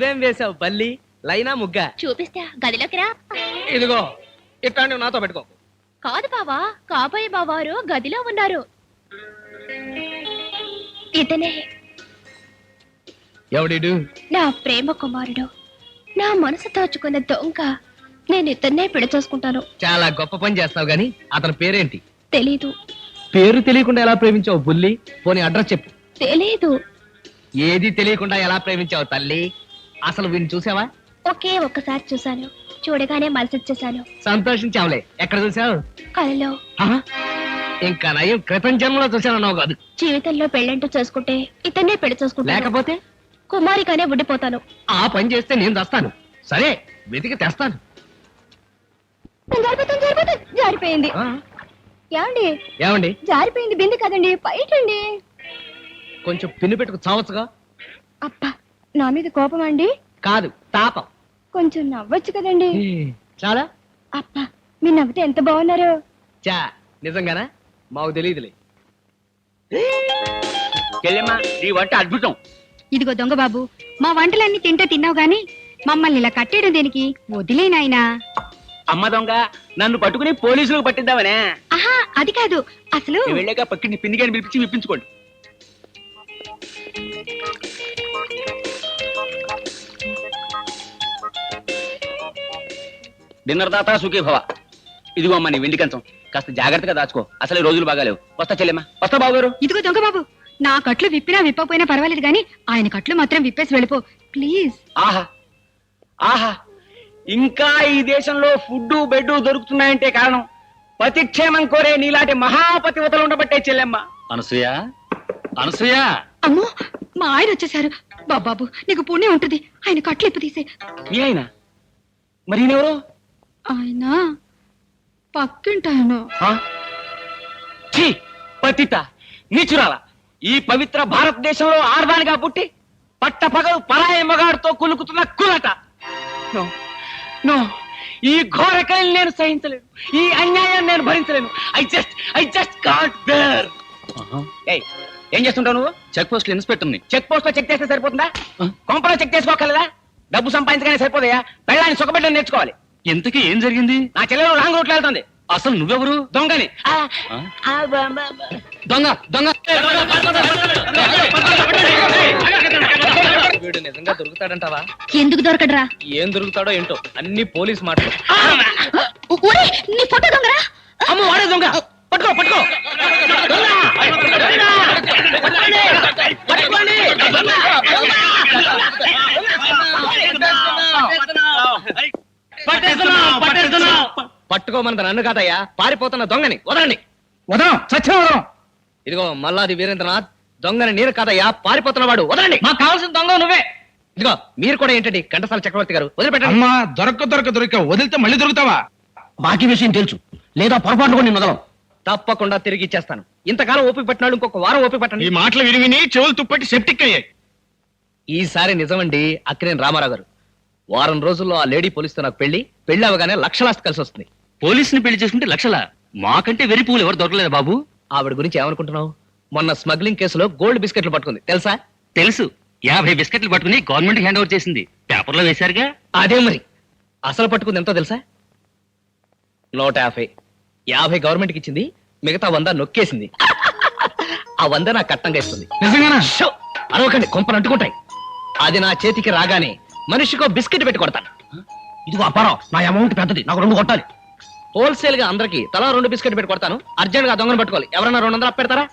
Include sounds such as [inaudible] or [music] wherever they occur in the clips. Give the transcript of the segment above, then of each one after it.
నువ్వేం వేసావు బల్లి? లైనా ముగ్గా? చూపిస్తా గదిలోకి రా. ఇదిగో ఇట్లాంటివి నాతో పెట్టుకో. కాదు బావా కాబోయే బావారు గదిలో ఉన్నారు. ఇతనే. ఎవడిడు నా ప్రేమ కుమారుడు. నా మనసు దోచుకున్న దొంగ. నేను ఇతన్నే పెళ్ళి చేసుకుంటాను. చాలా గొప్ప పని చేస్తావు గాని అతని పేరేంటి? తెలీదు. పేరు తెలియకుండా ఎలా ప్రేమించావు బుల్లి? పోనీ అడ్రస్ చెప్పు. తెలీదు. ఏది తెలియకుండా ఎలా ప్రేమించావు తల్లి? అసలు వీడిని చూసావా? ఒకే ఒక్కసారి చూశాను. చూడగానే మనసొచ్చేసాను సంతోషించావులే. ఎక్కడ చూసావు కలలో. ఇంకా నయం క్రితం జన్మలో చూసానన్నావు కాదు. జీవితంలో పెళ్ళంటూ చేసుకుంటే ఇతన్నే పెళ్ళి చేసుకుంటాను. లేకపోతే? కుమారిగానే ఉండిపోతాను. ఆ పని చేస్తే నేను తెస్తాను సరే వెతికి తెస్తాను. జారిపోయింది. ఏమండి? ఏమండి? జారిపోయింది బింది కదండి. బయటండి. కొంచెం పిన్ను పెట్టుకు చావచ్చుగా? అబ్బా నా మీద కోపం అండి? కాదు తాపం. కొంచెం నవ్వచ్చు కదండి. చాలా? అబ్బా మీరు నవ్వితే ఎంత బాగున్నారు? చా నిజంగానా? మాకు తెలియదులే చెల్లెమ్మా వంట అద్భుతం. ఇదిగో దొంగ బాబు మా వంటలన్నీ తింటే తిన్నావు గాని మమ్మల్ని ఇలా కట్టేయడం దేనికి? వదిలే నాయనా. అమ్మ దొంగ నన్ను పట్టుకుని పోలీసులకు పట్టిద్దామనే. ఆహా అది కాదు అసలు వెళ్ళాక పక్కింటి పిండిగాని పిలిపించి విప్పించుకోండి. డిన్నర్ దాతా సుఖీ భవ. ఇదిగో అమ్మ నీ వెండి కంచం. కాస్త జాగ్రత్తగా దాచుకో. అసలు ఈ రోజులు బాగాలేవు. వస్తా చెల్లెమ్మా. వస్తా బాబు గారు ఇదిగో దొంగ బాబు నా కట్లు విప్పినా విప్పకపోయినా పర్వాలేదు గాని ఆయన కట్లు మాత్రం విప్పేసి వెళ్ళిపో. ప్లీజ్. ఆహా. ఆహా. ఇంకా ఈ దేశంలో ఫుడ్ బెడ్ దొరుకుతున్నాయంటే కారణం పతిక్షేమం కోరే నీలాంటి మహాపతివతలు ఉండబట్టే చెల్లెమ్మ. అనసూయ అనసూయ. అమ్మో మా ఆయన వచ్చేసారు బాబాబు నీకు పుణ్యం ఉంటుంది. ఆయన కట్లు ఇప్పు తీసే మీ ఆయన? మరి ఈయనెవరు? ఆయన పక్కింటాయన. ఆ? ఛీ పతిత నీచురాల. ఈ పవిత్ర భారతదేశంలో ఆర్దానిగా పుట్టి పట్టపగలు పరాయి మగాడితో కులుకుతున్న కులట నో నో ఈ ఘోరకల్ని నేను సహించలేను. ఈ అన్యాయం నేను భరించలేను. I just I just can't bear ఏం చేస్తుంటావు నువ్వు? చెక్ పోస్ట్ ఇన్స్పెక్టర్ చెక్ పోస్ట్లో చెక్ చేస్తే సరిపోతుందా? కొంపలో చెక్ చేసుకోగలదా డబ్బు సంపాదించగానే సరిపోదయా పెళ్ళాన్ని సుఖపెట్టడం నేర్చుకోవాలి. ఇంతకీ ఏం జరిగింది నా చెల్లెలు రాంగ్ రూట్లో వెళ్తుంది అసలు నువ్వెవరు దొంగని. దొంగ దొంగ వీడు నిజంగా దొరుకుతాడంటావా ఎందుకు దొరకడరా ఏం దొరుకుతాడో ఏంటో అన్ని పోలీస్ మాటలు ఊరే నీ ఫోటో దొంగరా అమ్మ వాడే దొంగ పట్టుకో పట్టుకో దొంగ! దొంగ! పట్టుకోండి! పట్టుకోండి! పట్టేస్తున్నాం! పట్టేస్తున్నాం! పట్టుకోమన్నది నన్ను కాదయ్యా. పారిపోతున్న దొంగని వదలండి. వదలం సత్యం వదలం. ఇదిగో మల్లాది వీరేంద్రనాథ్ దొంగని నేను కాదయ్యా. పారిపోతున్నవాడు వదలండి. మాకు కావాల్సిన దొంగ నువ్వే. ఇదిగో మీరు కూడా ఏంటండి? ఘంటసాల చక్రవర్తి గారు వదిలిపెట్టండి. అమ్మా దొరక దొరక దొరిక వదిలితే మళ్ళీ దొరుకుతావా? బాకీ విషయం తెలుసు లేదా పొరపాటు కూడా నేను వదలం తప్పకుండా తిరిగి ఇచ్చేస్తాను. ఇంతకాలం ఓపిక పట్టినాడు ఇంకొక వారం ఓపిక ఈ పట్టండి మాటలు విని విని చెవులు తుప్పట్టి సెప్టిక్ అయ్యాయి. ఈసారి నిజమండి అక్కినేని రామారావు గారు. వారం రోజుల్లో ఆ లేడీ పోలీసుతో నాకు పెళ్ళి పెళ్ళి అవగానే లక్షలాస్తి కలిసి వస్తుంది. పోలీసుని పెళ్ళి చేసుకుంటే లక్షల? మాకంటే వెరి పువ్వులు ఎవరు దొరకలేదు బాబు. ఆవిడ గురించి ఏమనుకుంటున్నావు? మొన్న స్మగ్లింగ్ కేసులో గోల్డ్ బిస్కెట్లు పట్టుకుంది. తెలుసా? తెలుసు. యాభై బిస్కెట్లు పట్టుకుని గవర్నమెంట్ హ్యాండ్ ఓవర్ చేసింది. పేపర్లో వేశారుగా? అదే మరి. అసలు పట్టుకుంది ఎంతో తెలుసా? నూట యాభై. యాభై గవర్నమెంట్కి ఇచ్చింది మిగతా వంద నొక్కేసింది. ఆ వంద నా కట్టంగా ఇస్తుంది. నిజంగానా? షో! అరవకండి కొంపలు అంటుకుంటాయి. అది నా చేతికి రాగానే మనిషికో బిస్కెట్ పెట్టి కొడతాను. ఇదిగో అప్పారం నా అమౌంట్ పెద్దది నాకు రెండు కొట్టాలి. హోల్సేల్గా అందరికి తలా రెండు బిస్కెట్ పెట్టి కొడతాను. అర్జెంట్గా దొంగను పట్టుకోవాలి. ఎవరన్నా రెండు వందలు పెడతారా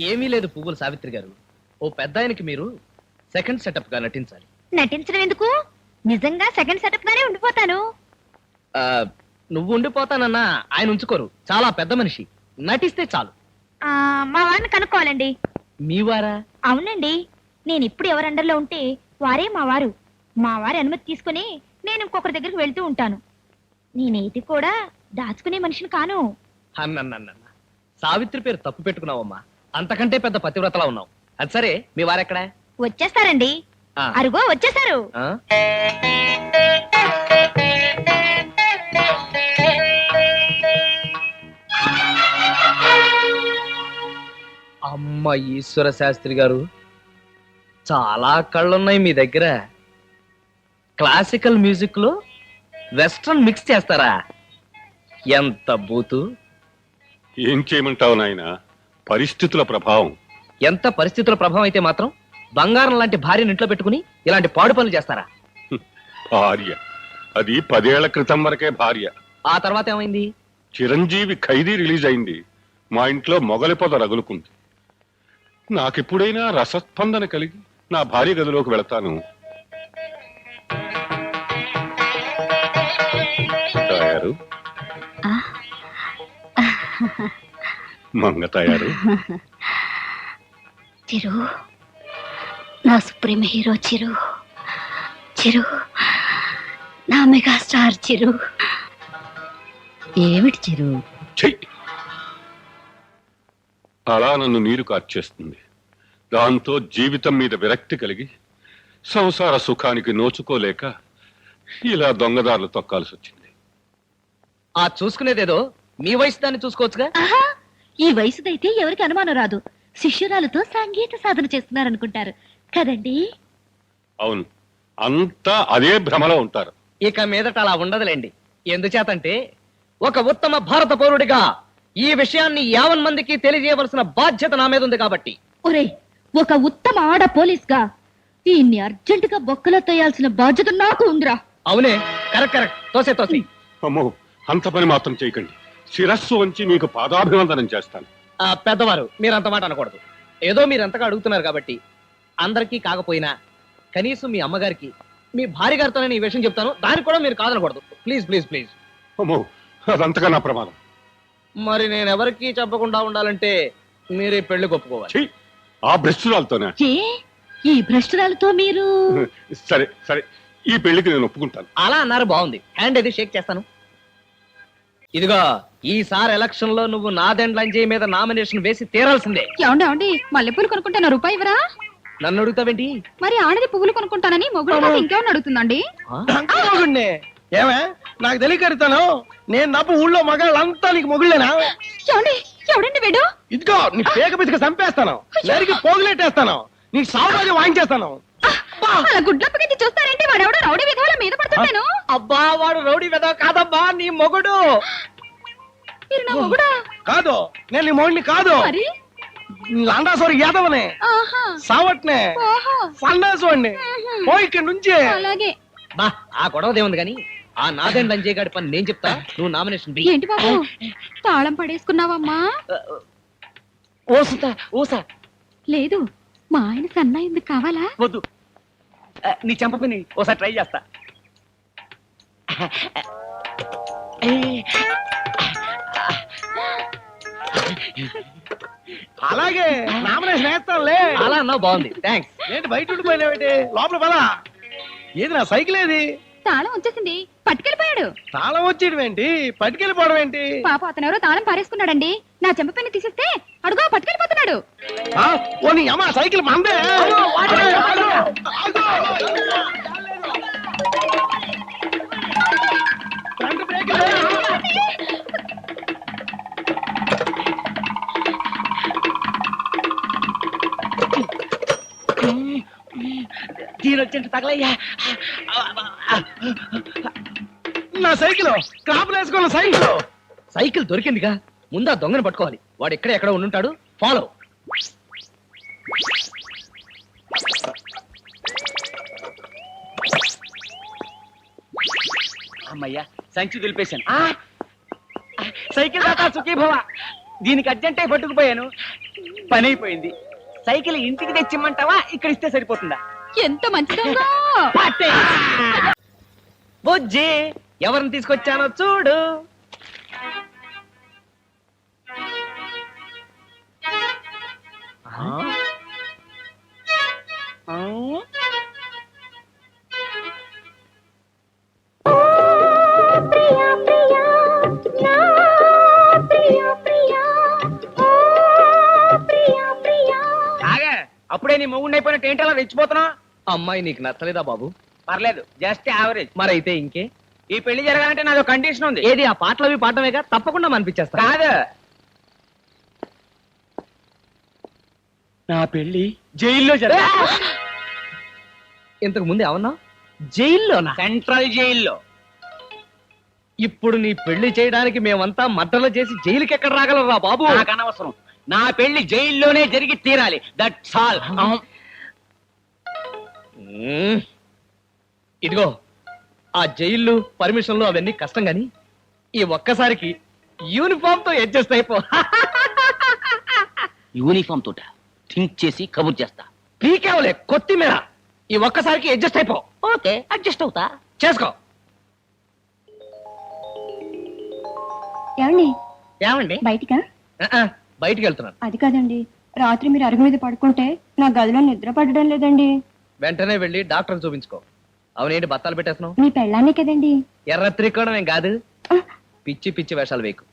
ఏమీ లేదు పువ్వులు సావిత్రి గారు. ఓ పెద్ద ఆయనకి మీరు సెకండ్ సెటప్గా నటించాలి. నటించడం ఎందుకు? నిజంగా సెకండ్ సెటప్ గానే ఉండిపోతాను. ఆ, నువ్వు ఉండిపోతానన్నా ఆయన ఉంచుకోరు. చాలా పెద్ద మనిషి. నటిస్తే చాలు. ఆ, మా వారిని కనుక్కోవాలండి. మీ వారా? అవునండి. నేను ఇప్పుడు ఎవరి అండర్లో ఉంటే వారే మా వారు. మా వారి అనుమతి తీసుకుని నేను ఇంకొకరి దగ్గరికి వెళ్తూ ఉంటాను. నేనేది కూడా దాచుకునే మనిషిని కాను. అన్నన్నన్న. సావిత్రి పేరు తప్పు పెట్టుకున్నావమ్మా. అంతకంటే పెద్ద పతివ్రతలా ఉన్నావు. అది సరే మీ వారెక్కడా? వచ్చేస్తారండి. ఆ, అరుగో వచ్చేసారు ఆ? అమ్మ ఈశ్వర శాస్త్రి గారు చాలా కళ్ళున్నాయి మీ దగ్గర. క్లాసికల్ మ్యూజిక్లో వెస్ట్రన్ మిక్స్ చేస్తారా? ఎంత బూతు. ఏం చేయమంటావు నాయన? పరిస్థితుల ప్రభావం. ఎంత పరిస్థితుల ప్రభావం అయితే మాత్రం బంగారం లాంటి భార్యను ఇంట్లో పెట్టుకుని ఇలాంటి పాడు పనులు చేస్తారా? భార్య. అది పదేళ్ళ క్రితం వరకే భార్య. ఆ తర్వాత ఏమైంది? చిరంజీవి ఖైదీ రిలీజ్ అయింది. మా ఇంట్లో మొగలి పొద రగులుకుంది. నాకెప్పుడైనా రసస్పందన కలిగి నా భార్య గదిలోకి వెళతాను. తయారు? మంగ తయారు? చిరు నా సుప్రీం హీరో చిరు. చిరు నా మెగాస్టార్ చిరు. ఏమిటి చిరు? చెయ్యి అలా నన్ను నీరు కార్చేస్తుంది. దాంతో జీవితం మీద విరక్తి కలిగి సంసార సుఖానికి నోచుకోలేక ఇలా దొంగదారులు తొక్కాల్సి వచ్చింది. ఆ చూసుకునేదేదో మీ వయసు దాన్ని చూసుకోవచ్చుగా? ఆహా ఈ వయసుదైతే ఎవరికి అనుమానం రాదు. శిష్యురాలతో సంగీత సాధన చేస్తున్నారనుకుంటారు. కదండి? అవును. అంతా అదే భ్రమలో ఉంటారు. ఇక మీదట అలా ఉండదులేండి. ఎందుచేతంటే ఒక ఉత్తమ భారత పౌరుడిగా ఈ విషయాన్ని యావన్ మందికి తెలియజేయవలసిన బాధ్యత నా మీద ఉంది కాబట్టి. ఒరే ఒక ఉత్తమ ఆడ పోలీస్గా దీన్ని అర్జెంట్గా బొక్కలో తోయాల్సిన బాధ్యత నాకు ఉందిరా. అవునే కరెక్ట్ కరెక్ట్. తోసే తోసి. అమ్మో అంత పని మాత్రం చేయకండి. శిరస్సు వంచి మీకు పాదాభివందనం చేస్తాను. ఆ, పెద్దవారు మీరు అంత మాట అనకూడదు. ఏదో మీరు ఎంతగా అడుగుతున్నారు కాబట్టి అందరికీ కాకపోయినా కనీసం మీ అమ్మగారికి మీ భార్య గారితో నేను ఈ విషయం చెప్తాను. దానికి కూడా మీరు కాదనకూడదు. Please please please. అమ్మో అదంతగా నా ప్రమాదం. మరి నేను ఎవరికి చెప్పకుండా ఉండాలంటే మీరే పెళ్ళి ఒప్పుకోవాలి చెయ్యి ఆ భ్రష్టురాలతోనే. ఈ భ్రష్టురాలతో మీరు? [laughs] సరే సరే. ఈ పెళ్ళికి నేను ఒప్పుకుంటాను. అలా అన్నారు బాగుంది. హ్యాండ్ అది షేక్ చేస్తాను. ఇదిగో ఈసారి ఎలక్షన్లో నువ్వు నాదెండ్ లంజయ్ మీద నామినేషన్ వేసి తీరాల్సిందే. ఏమండి ఏమండి? మల్లెపూలు కొనుక్కుంటాను రూపాయి ఇవ్వరా? నన్ను అడుగుతావేంటి? మరి ఆడది పువ్వులు కొనుక్కుంటానని మొగుడు ఇంకేమన్నా అడుగుతుందండి? ఏమే? నాకు తెలియకరుతాను నేను నవ్వు ఊళ్ళో మగాళ్ళంతా నీకు మొగుళ్ళేనా? ఏమండి? ఎవడండి వీడు? ఇదిగో నీ పేక పిసిక చంపేస్తాను. నరికి పోగులెట్టేస్తాను. నీకు సామ్రాజ్యం వాయించేస్తాను. అలా గుడ్లప్పగించి చూస్తారేంటి వాడెవడో రౌడీ విధవుల మీద పడుతున్నాను అబ్బా వాడు రౌడీ వెద కాదబ్బా నీ మొగుడు. మీరు నా మొగుడా? కాదు నేను నీ మొగుడిని కాదు. మరి? లాండాసోరి యాదవనే. ఆహా. సావట్నే. ఓహో. సండాసోడిని పో ఇక్కడి నుంచి. అలాగే. బా ఆ గొడవదేముంది కానీ? ఆ నాదెండ్ లంజయ్ గారి పని నేను చెప్తా. నువ్వు నామినేషన్ ఏంటి బాబు? తాళం పడేసుకున్నావమ్మా? ఓసుతా ఓసా లేదు మా ఆయన సన్నా ఎందుకు కావాలా? వద్దు. ఆ, నీ చెంపని ఓసారి ట్రై చేస్తా. అలాగే నామినేషన్ వేస్తానులే. అలా అన్నావు బాగుంది. థ్యాంక్స్ ఏంటి బయట ఉండిపోయినావేంటి? లోపల పదా. ఏది నా సైకిల్ ఏది? తాళం వచ్చేసింది. పట్టుకెళ్ళిపోయాడు తాళం వచ్చేయడం ఏంటి పట్టుకెళ్ళిపోవడం ఏంటి? పాప అతను ఎవరో తాళం పారేసుకున్నాడండి. నా చెంప పైన తీసిస్తే అడుగు పట్టుకెళ్ళిపోతున్నాడు. ఆ, ఓ నీ అమ్మ సైకిల్ మందే. Front brake. తగలయ్యా. నా సైకిల్ క్రాప్ వేసుకున్న సైకిల్. సైకిల్ దొరికిందిగా. ముందు ఆ దొంగను పట్టుకోవాలి. వాడు ఎక్కడ ఎక్కడ ఉండుంటాడు? ఫాలో. అమ్మయ్యా సంచి దులిపేశాను. సైకిల్ దాకా సుఖీ భవ దీనికి అర్జెంటే పట్టుకుపోయాను. పని అయిపోయింది. సైకిల్ ఇంటికి తెచ్చిమ్మంటావా? ఇక్కడ ఇస్తే సరిపోతుందా? ఎంత మంచి. బుజ్జి. ఎవరిని తీసుకొచ్చానో చూడు. ఆగా అప్పుడే నీ మొగుండి అయిపోయినట్టు ఏంటి అలా రెచ్చిపోతున్నావు? అమ్మాయి నీకు నచ్చలేదా బాబు? పర్లేదు జస్ట్ యావరేజ్. మరైతే ఇంకే. ఈ పెళ్ళి జరగాలంటే నాదో కండిషన్ ఉంది. ఏది ఆ పాటలు అవి పాడటమేగా? తప్పకుండా మనిపించేస్తా కాదు. నా పెళ్ళి జైల్లో జరగా ఇంతకు ముందు ఏమన్నా? జైల్లోనా? సెంట్రల్ జైల్లో. ఇప్పుడు నీ పెళ్ళి చేయడానికి మేమంతా మద్దలు చేసి జైలుకి ఎక్కడ రాగలరా బాబు? నాకు అనవసరం. నా పెళ్ళి జైల్లోనే జరిగి తీరాలి. That's all. ఇదిగో ఆ జైళ్ళు పర్మిషన్లు అవన్నీ కష్టం గాని ఈ ఒక్కసారికి యూనిఫామ్తో అడ్జస్ట్ అయిపో. [laughs] యూనిఫామ్ తోట థింక్ చేసి కబుర్ చేస్తా. పీకేవలే కొత్తిమీర. ఈ ఒక్కసారికి అడ్జస్ట్ అయిపో. ఓకే అడ్జస్ట్ అవుతా. చేసుకో. ఏమండి? ఏమండి? బయటికా? ఆ, ఆ, బయటికి వెళ్తున్నాను. అది కాదండి రాత్రి మీరు అరుగు మీద పడుకుంటే నా గదిలో నిద్ర పడడం లేదండి. వెంటనే వెళ్ళి డాక్టర్ చూపించుకో. అవునేంటి బత్తాలు పెట్టేస్తున్నావు? మీ పెళ్ళానే కదండి. ఎర్ర త్రికోణం ఏం కాదు పిచ్చి పిచ్చి వేషాలు వేకు